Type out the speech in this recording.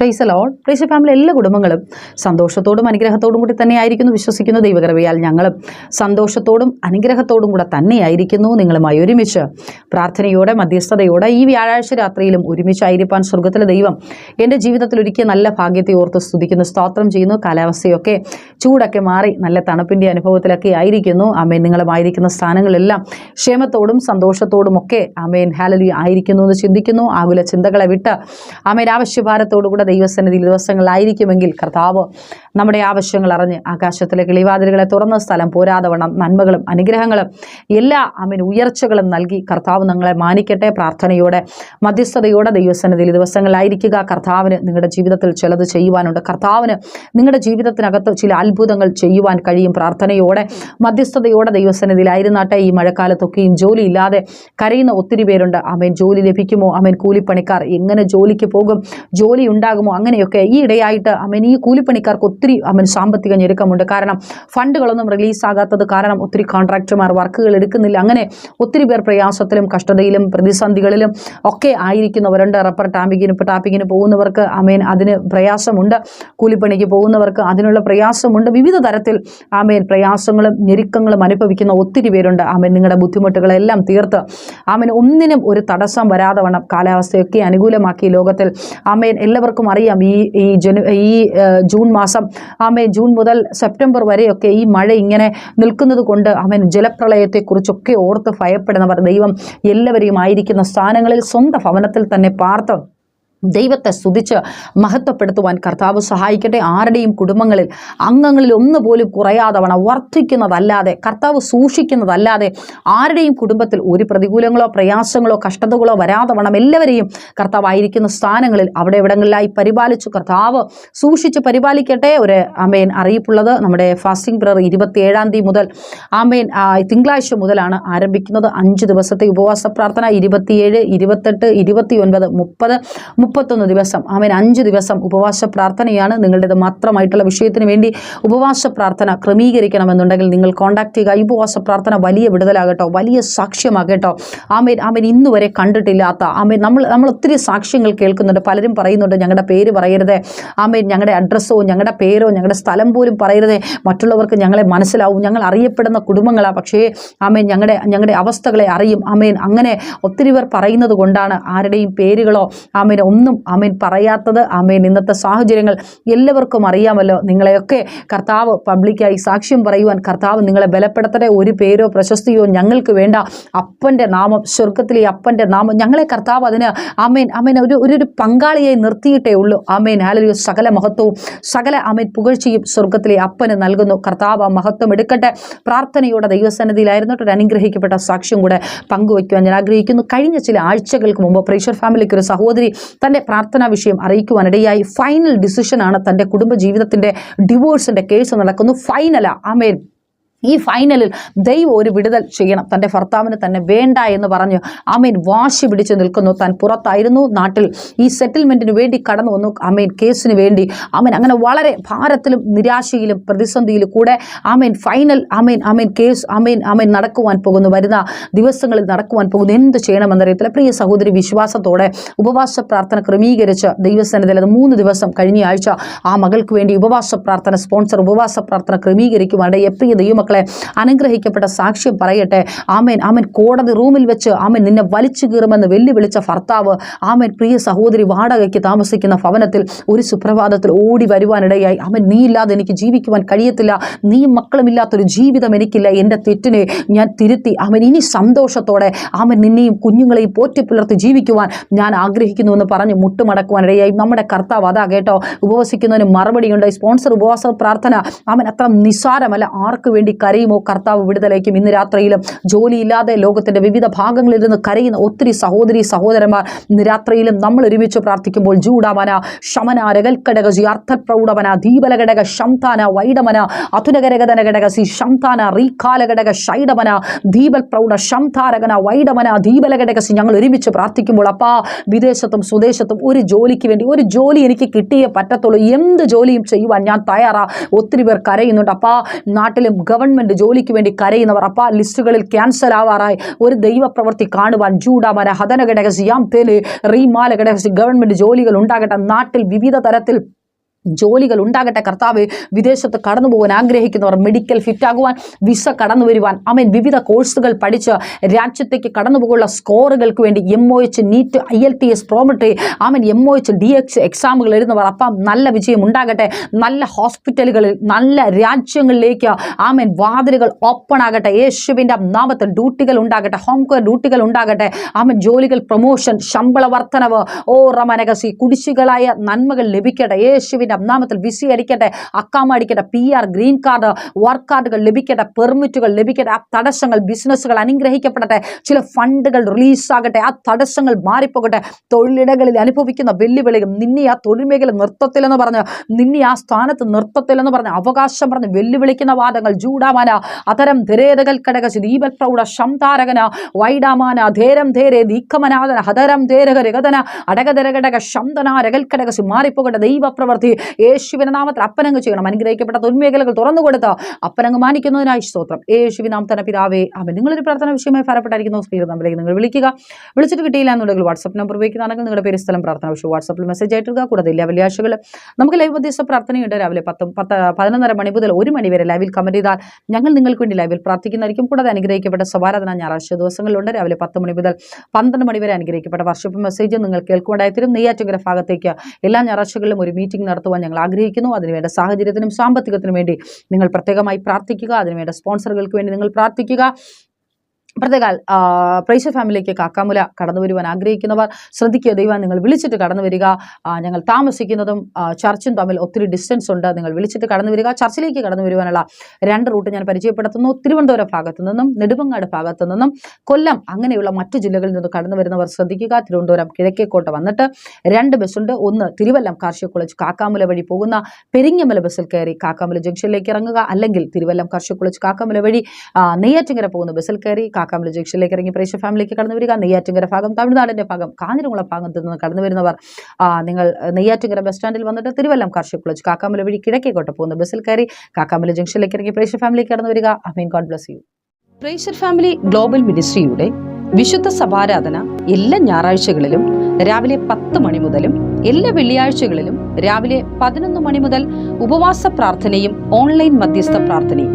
Price load price family എല്ലാ കുടുംബങ്ങളും സന്തോഷത്തോടും അനുഗ്രഹത്തോടും കൂടി തന്നെയായിരിക്കുന്നു വിശ്വസിക്കുന്നു ദൈവകൃപയാൽ ഞങ്ങളും. സന്തോഷത്തോടും അനുഗ്രഹത്തോടും കൂടെ തന്നെയായിരിക്കുന്നു നിങ്ങളുമായി ഒരുമിച്ച്. പ്രാർത്ഥനയോടെ മധ്യസ്ഥതയോടെ ഈ വ്യാഴാഴ്ച രാത്രിയിലും ഒരുമിച്ചായിരിക്കാൻ സ്വർഗത്തിലെ ദൈവം എന്റെ ജീവിതത്തിൽ ഒരുക്കിയ നല്ല ഭാഗ്യത്തെ ഓർത്ത് സ്തുതിക്കുന്നു സ്തോത്രം ചെയ്യുന്നു. കാലാവസ്ഥയൊക്കെ ചൂടൊക്കെ മാറി നല്ല തണുപ്പിന്റെ അനുഭവത്തിലൊക്കെ ആയിരിക്കുന്നു. അമേൻ നിങ്ങളുമായിരിക്കുന്ന സ്ഥാനങ്ങളെല്ലാം ക്ഷേമത്തോടും സന്തോഷത്തോടും ഒക്കെ അമ്മേൻ ഹാലലി ആയിരിക്കുന്നു എന്ന് ചിന്തിക്കുന്നു. ആകുല ചിന്തകളെ വിട്ട് അമ്മേൻ ആവശ്യഭാരത്തോടുകൂടെ ദൈവസന്നിധിയിൽ ദിവസങ്ങളായിരിക്കുമെങ്കിൽ കർത്താവ് നമ്മുടെ ആവശ്യങ്ങൾ അറിഞ്ഞ് ആകാശത്തിലെ കിളിവാതിലുകളെ തുറന്ന സ്ഥലം പോരാതവണ്ണം നന്മകളും അനുഗ്രഹങ്ങളും എല്ലാ അമേൻ ഉയർച്ചകളും നൽകി കർത്താവ് നിങ്ങളെ മാനിക്കട്ടെ പ്രാർത്ഥനയോടെ മധ്യസ്ഥതയോടെ ദൈവസന്നിധിയിൽ ദിവസങ്ങളായിരിക്കുക. കർത്താവിന് നിങ്ങളുടെ ജീവിതത്തിൽ ചിലത് ചെയ്യുവാനുണ്ട്. കർത്താവിന് നിങ്ങളുടെ ജീവിതത്തിനകത്ത് ചില അത്ഭുതങ്ങൾ ചെയ്യുവാൻ കഴിയും. പ്രാർത്ഥനയോടെ മധ്യസ്ഥതയോടെ ദൈവസന്നിധിയിലായിരുന്നാട്ടെ. ഈ മഴക്കാലത്തൊക്കെയും ജോലിയില്ലാതെ കരയുന്ന ഒത്തിരി പേരുണ്ട്. അമേൻ ജോലി ലഭിക്കുമോ? അമേൻ കൂലിപ്പണിക്കാർ എങ്ങനെ ജോലിക്ക് പോകും? ജോലി ഉണ്ടാകുമോ? അങ്ങനെയൊക്കെ ഈ ഇടയായിട്ട് അമ്മൻ ഈ കൂലിപ്പണിക്കാർക്ക് ഒത്തിരി അമ്മൻ സാമ്പത്തിക ഞെരുക്കമുണ്ട്. കാരണം ഫണ്ടുകളൊന്നും റിലീസ് ആകാത്തത് കാരണം ഒത്തിരി കോൺട്രാക്ടർമാർ വർക്കുകൾ എടുക്കുന്നില്ല. അങ്ങനെ ഒത്തിരി പേർ പ്രയാസത്തിലും കഷ്ടതയിലും പ്രതിസന്ധികളിലും ഒക്കെ ആയിരിക്കുന്നവരുണ്ട്. റബ്ബർ ടാപ്പിങ്ങിന് ടാപ്പിങ്ങിന് പോകുന്നവർക്ക് അമേൻ അതിന് പ്രയാസമുണ്ട്. കൂലിപ്പണിക്ക് പോകുന്നവർക്ക് അതിനുള്ള പ്രയാസമുണ്ട്. വിവിധ തരത്തിൽ ആമേൻ പ്രയാസങ്ങളും ഞെരുക്കങ്ങളും അനുഭവിക്കുന്ന ഒത്തിരി പേരുണ്ട്. ആമേൻ നിങ്ങളുടെ ബുദ്ധിമുട്ടുകളെല്ലാം തീർത്ത് ആമേൻ ഒന്നിനും ഒരു തടസ്സം വരാതെ വണ്ണം. കാലാവസ്ഥയൊക്കെ അനുകൂലമാക്കി ലോകത്തിൽ ആമേൻ എല്ലാവർക്കും അറിയാം. ഈ ഈ ജനു ഈ ജൂൺ മാസം ആമേ ജൂൺ മുതൽ സെപ്റ്റംബർ വരെയൊക്കെ ഈ മഴ ഇങ്ങനെ നിൽക്കുന്നത് കൊണ്ട് അവൻ ജലപ്രളയത്തെക്കുറിച്ചൊക്കെ ഓർത്ത് ഭയപ്പെടുന്നവർ ദൈവം എല്ലാവരെയും ആയിരിക്കുന്ന സ്ഥാനങ്ങളിൽ സ്വന്തം ഭവനത്തിൽ തന്നെ പാർത്ത് ദൈവത്തെ സ്തുതിച്ച് മഹത്വപ്പെടുത്തുവാൻ കർത്താവ് സഹായിക്കട്ടെ. ആരുടെയും കുടുംബങ്ങളിൽ അംഗങ്ങളിൽ ഒന്നുപോലും കുറയാതവണ വർദ്ധിക്കുന്നതല്ലാതെ കർത്താവ് സൂക്ഷിക്കുന്നതല്ലാതെ ആരുടെയും കുടുംബത്തിൽ ഒരു പ്രതികൂലങ്ങളോ പ്രയാസങ്ങളോ കഷ്ടതകളോ വരാതവണം എല്ലാവരെയും കർത്താവ് ആയിരിക്കുന്ന സ്ഥാനങ്ങളിൽ അവിടെ ഇവിടങ്ങളിലായി പരിപാലിച്ചു. കർത്താവ് സൂക്ഷിച്ച് പരിപാലിക്കട്ടെ. ഒരു ആമേൻ അറിയിപ്പുള്ളത് നമ്മുടെ ഫാസ്റ്റിംഗ് പ്രയർ ഇരുപത്തിയേഴാം തീയതി മുതൽ ആമേൻ തിങ്കളാഴ്ച മുതലാണ് ആരംഭിക്കുന്നത്. അഞ്ച് ദിവസത്തെ ഉപവാസ പ്രാർത്ഥന ഇരുപത്തിയേഴ് ഇരുപത്തെട്ട് ഇരുപത്തി ഒൻപത് മുപ്പത് മുപ്പത്തൊന്ന് ദിവസം ആമേൻ അഞ്ച് ദിവസം ഉപവാസ പ്രാർത്ഥനയാണ് നിങ്ങളുടേത് മാത്രമായിട്ടുള്ള വിഷയത്തിന് വേണ്ടി ഉപവാസ പ്രാർത്ഥന ക്രമീകരിക്കണമെന്നുണ്ടെങ്കിൽ നിങ്ങൾ കോൺടാക്ട് ചെയ്യുക. ഈ ഉപവാസ പ്രാർത്ഥന വലിയ വിടുതലാകട്ടോ വലിയ സാക്ഷ്യമാകട്ടോ. ആമേൻ ആമേൻ ഇന്ന് വരെ കണ്ടിട്ടില്ലാത്ത ആമേൻ നമ്മൾ നമ്മൾ ഒത്തിരി സാക്ഷ്യങ്ങൾ കേൾക്കുന്നുണ്ട് പലരും പറയുന്നുണ്ട് ഞങ്ങളുടെ പേര് പറയരുത് ആമേൻ ഞങ്ങളുടെ അഡ്രസ്സോ ഞങ്ങളുടെ പേരോ ഞങ്ങളുടെ സ്ഥലം പോലും പറയരുത് മറ്റുള്ളവർക്ക് ഞങ്ങളെ മനസ്സിലാവും ഞങ്ങൾ അറിയപ്പെടുന്ന കുടുംബങ്ങളാണ് പക്ഷേ ആമേൻ ഞങ്ങളുടെ ഞങ്ങളുടെ അവസ്ഥകളെ അറിയും ആമേൻ അങ്ങനെ ഒത്തിരി പേർ പറയുന്നത് കൊണ്ടാണ് ആരുടെയും പേരുകളോ ആമേൻ ഒന്നും ആമേൻ പറയാത്തത്. ആമേൻ. ഇന്നത്തെ സാഹചര്യങ്ങൾ എല്ലാവർക്കും അറിയാമല്ലോ. നിങ്ങളെയൊക്കെ കർത്താവ് പബ്ലിക്കായി സാക്ഷ്യം പറയുവാൻ കർത്താവ് നിങ്ങളെ ബലപ്പെടുത്തട്ടെ. ഒരു പേരോ പ്രശസ്തിയോ ഞങ്ങൾക്ക് വേണ്ട. അപ്പന്റെ നാമം സ്വർഗത്തിലെ അപ്പന്റെ നാമം. ഞങ്ങളെ കർത്താവ് അതിന് ആമേൻ ആമേൻ. ഒരു ഒരു പങ്കാളിയായി നിർത്തിയിട്ടേ ഉള്ളൂ. ആമേൻ. ആലൊരു സകല മഹത്വവും സകല ആമേൻ പുകഴ്ചയും സ്വർഗത്തിലെ അപ്പന് നൽകുന്നു. കർത്താവ് ആ മഹത്വം എടുക്കട്ടെ. പ്രാർത്ഥനയോടെ ദൈവസന്നിധിയിലായിരുന്നിട്ട്. ഒരു അനുഗ്രഹിക്കപ്പെട്ട സാക്ഷ്യം കൂടെ പങ്കുവയ്ക്കുവാൻ ഞാൻ ആഗ്രഹിക്കുന്നു. കഴിഞ്ഞ ചില ആഴ്ചകൾക്ക് മുമ്പ് പ്രേഷർ ഫാമിലിക്ക് ഒരു സഹോദരി തന്റെ പ്രാർത്ഥനാ വിഷയം അറിയിക്കുവാനിടയായി ഫൈനൽ ഡിസിഷനാണ് തന്റെ കുടുംബ ജീവിതത്തിന്റെ ഡിവോഴ്സിന്റെ കേസ് നടക്കുന്നു. ഫൈനലാ ആമേൻ. ഈ ഫൈനലിൽ ദൈവം ഒരു വിടുതൽ ചെയ്യണം. തന്റെ ഭർത്താവിന് തന്നെ വേണ്ട എന്ന് പറഞ്ഞു. അമീൻ വാശി പിടിച്ച് നിൽക്കുന്നു. താൻ പുറത്തായിരുന്നു. നാട്ടിൽ ഈ സെറ്റിൽമെന്റിന് വേണ്ടി കടന്നു വന്നു. അമീൻ കേസിന് വേണ്ടി. അമീൻ അങ്ങനെ വളരെ ഭാരത്തിലും നിരാശയിലും പ്രതിസന്ധിയിലും കൂടെ അമീൻ ഫൈനൽ അമീൻ അമീൻ കേസ് അമീൻ അമീൻ നടക്കുവാൻ പോകുന്നു. വരുന്ന ദിവസങ്ങളിൽ നടക്കുവാൻ പോകുന്നു. എന്ത് ചെയ്യണമെന്നറിയത്തില്ല. പ്രിയ സഹോദരി വിശ്വാസത്തോടെ ഉപവാസ പ്രാർത്ഥന ക്രമീകരിച്ച് ദൈവസന്നിധിയിൽ മൂന്ന് ദിവസം കഴിഞ്ഞ ആഴ്ച ആ മകൾക്ക് വേണ്ടി ഉപവാസ പ്രാർത്ഥന സ്പോൺസർ ഉപവാസ പ്രാർത്ഥന ക്രമീകരിക്കുവാനിടയെ പ്രിയ ദൈവമക്കളെ അനുഗ്രഹിക്കപ്പെട്ട സാക്ഷ്യം പറയട്ടെ. ആമേൻ ആമൻ. കോടതി റൂമിൽ വെച്ച് ആമൻ നിന്നെ വലിച്ചു കീറുമെന്ന് വെല്ലുവിളിച്ച ഭർത്താവ് ആമേൻ പ്രിയ സഹോദരി വാടകയ്ക്ക് താമസിക്കുന്ന ഭവനത്തിൽ ഒരു സുപ്രഭാതത്തിൽ ഓടി വരുവാനിടയായി. ആമൻ നീ ഇല്ലാതെ എനിക്ക് ജീവിക്കുവാൻ കഴിയത്തില്ല. നീ മക്കളുമില്ലാത്തൊരു ജീവിതം എനിക്കില്ല. എന്റെ തെറ്റിനെ ഞാൻ തിരുത്തി. ആമൻ ഇനി സന്തോഷത്തോടെ ആമൻ നിന്നെയും കുഞ്ഞുങ്ങളെയും പോറ്റി പുലർത്തി ജീവിക്കുവാൻ ഞാൻ ആഗ്രഹിക്കുന്നുവെന്ന് പറഞ്ഞ് മുട്ടുമടക്കുവാനിടയായി. നമ്മുടെ കർത്താവ് അതാ കേട്ടോ ഉപവസിക്കുന്നതിന് മറുപടിയുണ്ട് സ്പോൺസർ ഉപവാസ പ്രാർത്ഥന. ആമൻ അത്ര നിസ്സാരമല്ല. ആർക്ക് വേണ്ടി കരയുമോ? കർത്താവ് വിടുതലേക്കും. ഇന്ന് രാത്രിയിലും ജോലിയില്ലാതെ ലോകത്തിന്റെ വിവിധ ഭാഗങ്ങളിൽ നിന്ന് കരയുന്ന ഒത്തിരി സഹോദരി സഹോദരന്മാർ ഇന്ന് രാത്രിയിലും നമ്മൾ ഒരുമിച്ച് പ്രാർത്ഥിക്കുമ്പോൾ ജൂഡാമന ശമന രകൽക്കടകജി അർത്ഥപ്രൗഢമന ദീപലഘടക ശംതാന വൈഡമന അധുനകരകതന ഘടകസി ശംതാന റീകാലഘടക ഷൈഡമന ദീപൽ പ്രൗഢ ശംതാരകന വൈഡമന ദീപലഘടകസി ഞങ്ങൾ ഒരുമിച്ച് പ്രാർത്ഥിക്കുമ്പോൾ അപ്പാ വിദേശത്തും സ്വദേശത്തും ഒരു ജോലിക്ക് വേണ്ടി ഒരു ജോലി എനിക്ക് കിട്ടിയേ പറ്റത്തുള്ളൂ. എന്ത് ജോലിയും ചെയ്യുവാൻ ഞാൻ തയ്യാറാ? ഒത്തിരി പേർ കരയുന്നുണ്ട്. അപ്പാ നാട്ടിലും ഗവൺമെന്റ് ഗവൺമെന്റ് ജോലിക്ക് വേണ്ടി കരയുന്നവർ അപ്പ ലിസ്റ്റുകളിൽ ക്യാൻസൽ ആവാറായി. ഒരു ദൈവപ്രവൃത്തി കാണുവാൻ ജൂഡാമന ഹതന ഘടകസി യാം തേൽ റീമാല ഘടകസി ഗവൺമെന്റ് ജോലികൾ ഉണ്ടാകട്ടെ. നാട്ടിൽ വിവിധ തരത്തിൽ ജോലികൾ ഉണ്ടാകട്ടെ കർത്താവ് വിദേശത്ത് കടന്നു പോകാൻ ആഗ്രഹിക്കുന്നവർ മെഡിക്കൽ ഫിറ്റ് ആകുവാൻ വിസ കടന്നു വരുവാൻ അമൻ വിവിധ കോഴ്സുകൾ പഠിച്ച് രാജ്യത്തേക്ക് കടന്നു പോകുള്ള സ്കോറുകൾക്ക് വേണ്ടി M O H NEET I L T S Prometric Oman M O H D X എക്സാമുകൾ എഴുതുന്നവർ അപ്പം നല്ല വിജയം ഉണ്ടാകട്ടെ നല്ല ഹോസ്പിറ്റലുകളിൽ നല്ല രാജ്യങ്ങളിലേക്ക് ആമൻ വാതിലുകൾ ഓപ്പൺ ആകട്ടെ യേശുവിന്റെ നാമത്തിൽ ഡ്യൂട്ടികൾ ഉണ്ടാകട്ടെ ഹോം കെയർ ഡ്യൂട്ടികൾ ഉണ്ടാകട്ടെ ആമൻ ജോലികൾ പ്രൊമോഷൻ ശമ്പള വർധനവ് ഓ റമനകസി കുടിശ്ശികളായ നന്മകൾ ലഭിക്കട്ടെ യേശുവിന്റെ നാമത്തിൽ വിസി അടിക്കട്ടെ അക്കാമ അടിക്കട്ടെ P R green card work കാർഡുകൾ ലഭിക്കട്ടെ പെർമിറ്റുകൾ ലഭിക്കട്ടെ ആ തടസ്സങ്ങൾ ബിസിനസ്സുകൾ അനുഗ്രഹിക്കപ്പെടട്ടെ ചില ഫണ്ടുകൾ റിലീസ് ആകട്ടെ ആ തടസ്സങ്ങൾ മാറിപ്പോകട്ടെ. തൊഴിലിടങ്ങളിൽ അനുഭവിക്കുന്ന വെല്ലുവിളികൾ നിന്നെ ആ തൊഴിൽ മേഖല നൃത്തത്തിലെന്ന് പറഞ്ഞ് നിന്നെ ആ സ്ഥാനത്ത് നൃത്തത്തിലെന്ന് പറഞ്ഞ് അവകാശം പറഞ്ഞ് വെല്ലുവിളിക്കുന്ന വാദങ്ങൾ ജൂഡാമാന അതരം ധരേതകൾ കടകശി ദീപൽ പ്രൗഢ ശംതാരകന വൈഡാമാന ധേരം ധേരെ ദീക്കമനാഥന ഹതരം ധേരക രഗതന അടകധരകടക ശംതന രകൽക്കടകശി മാറിപ്പോകട്ടെ ദൈവപ്രവൃത്തി യേശുവിന്റെ നാമത്തിൽ അപ്പനങ്ങ് ചെയ്യണം. അനുഗ്രഹിക്കപ്പെട്ട തൊന്മേഖലകൾ തുറന്നു കൊടുത്ത് അപ്പനങ്ങ് മാനിക്കുന്നതിനായി സ്തോത്രം. യേശുവി നാം തന്നെ പിതാവേ അവൻ നിങ്ങളൊരു പ്രാർത്ഥന വിഷയമായി ഫലപ്പെട്ടായിരിക്കുന്ന സ്പീഡ് നമ്പറിലേക്ക് നിങ്ങൾ വിളിക്കുക. വിളിച്ചിട്ട് കിട്ടിയില്ല എന്നുണ്ടെങ്കിൽ വാട്സപ്പ് നമ്പർ ഉപയോഗിക്കുന്നതാണെങ്കിൽ നിങ്ങളുടെ പേര് സ്ഥലം പ്രാർത്ഥന വിഷയം വാട്സപ്പിൽ മെസ്സേജ് ആയിട്ടിടുക കൂടാതെ ഇല്ല വെള്ളിയാഴ്ചകൾ നമുക്ക് ലൈവ് മധ്യസ്ഥ പ്രാർത്ഥനയുണ്ട്. രാവിലെ പത്ത് പത്ത് പതിനൊന്നര മണി മുതൽ ഒരു മണി വരെ ലൈവിൽ കമന്റ് ചെയ്താൽ ഞങ്ങൾ നിങ്ങൾക്ക് വേണ്ടി ലൈവിൽ പ്രാർത്ഥിക്കുന്നതായിരിക്കും. കൂടാതെ അനുഗ്രഹിക്കപ്പെട്ട സവാരാധന ഞായറാഴ്ച ദിവസങ്ങളിലുണ്ട്. രാവിലെ പത്ത് മണി മുതൽ പന്ത്രണ്ട് മണി വരെ അനുഗ്രഹിക്കപ്പെട്ട വർഷപ്പ് മെസ്സേജ് നിങ്ങൾ കേൾക്കുകയായിത്തരും നെയ്യാറ്റുകര ഭാഗത്തേക്ക് എല്ലാ ഞായറാഴ്ചകളിലും ഒരു മീറ്റിംഗ് നടത്തുവാൻ ഞങ്ങൾ ആഗ്രഹിക്കുന്നു. അതിനുവേണ്ട സാഹചര്യത്തിനും സാമ്പത്തികത്തിനും വേണ്ടി നിങ്ങൾ പ്രത്യേകമായി പ്രാർത്ഥിക്കുക. അതിനുവേണ്ട സ്പോൺസറുകൾക്ക് വേണ്ടി നിങ്ങൾ പ്രാർത്ഥിക്കുക. പ്രത്യേകാൽ പ്രൈസ ഫാമിലിക്ക് കാക്കാമുല കടന്നു വരുവാൻ ആഗ്രഹിക്കുന്നവർ ശ്രദ്ധിക്കുക. ദൈവം നിങ്ങൾ വിളിച്ചിട്ട് കടന്നു വരിക. ഞങ്ങൾ താമസിക്കുന്നതും ചർച്ചും തമ്മിൽ ഒത്തിരി ഡിസ്റ്റൻസ് ഉണ്ട്. നിങ്ങൾ വിളിച്ചിട്ട് കടന്നു വരിക. ചർച്ചിലേക്ക് കടന്നു വരുവാനുള്ള രണ്ട് റൂട്ട് ഞാൻ പരിചയപ്പെടുത്തുന്നു. തിരുവനന്തപുരം ഭാഗത്തു നിന്നും നെടുമങ്ങാട് ഭാഗത്തു നിന്നും കൊല്ലം അങ്ങനെയുള്ള മറ്റു ജില്ലകളിൽ നിന്ന് കടന്നു വരുന്നവർ ശ്രദ്ധിക്കുക. തിരുവനന്തപുരം കിഴക്കേക്കോട്ട വന്നിട്ട് രണ്ട് ബസ്സുണ്ട് ഒന്ന് തിരുവല്ലം കാർഷിക കോളേജ് കാക്കാമുല വഴി പോകുന്ന പെരിങ്ങമല ബസ്സിൽ കയറി കാക്കാമുല ജംഗ്ഷനിലേക്ക് ഇറങ്ങുക. അല്ലെങ്കിൽ തിരുവല്ലം കാർഷിക കോളേജ് കാക്കാമുല വഴി നെയ്യാറ്റിങ്ങര പോകുന്ന ബസ്സിൽ കയറി കാക്കാമുല ജംഗ്ഷനിലേക്ക് ഇറങ്ങി പ്രേക്ഷ ഫാമിലിക്ക് കടന്നു വരിക. നെയ്യാറ്റിങ്കര ഭാഗം തമിഴ്നാടിന്റെ ഭാഗം കാഞ്ഞിരമുള ഭാഗത്ത് നിന്ന് കടന്നു വരുന്നവർ നിങ്ങൾ നെയ്യാറ്റിങ്കര ബസ് സ്റ്റാൻഡിൽ വന്നിട്ട് തിരുവല്ലം കാർഷിക കോളേജ് കാക്കാമല വഴി കിഴക്കേക്കോട്ട പോകുന്ന ബസ്സിൽ കയറി കാക്കാമല ജംഗ്ഷനിലേക്ക് ഇറങ്ങി പ്രേക്ഷ ഫാമിലിക്ക് കടന്നു വരിക. Amen God bless you Prayer Family Global മിനിസ്ട്രിയുടെ വിശുദ്ധ സഭാരാധന എല്ലാ ഞായറാഴ്ചകളിലും രാവിലെ പത്ത് മണി മുതലും എല്ലാ വെള്ളിയാഴ്ചകളിലും രാവിലെ പതിനൊന്ന് മണി മുതൽ ഉപവാസ പ്രാർത്ഥനയും ഓൺലൈൻ മധ്യസ്ഥ പ്രാർത്ഥനയും.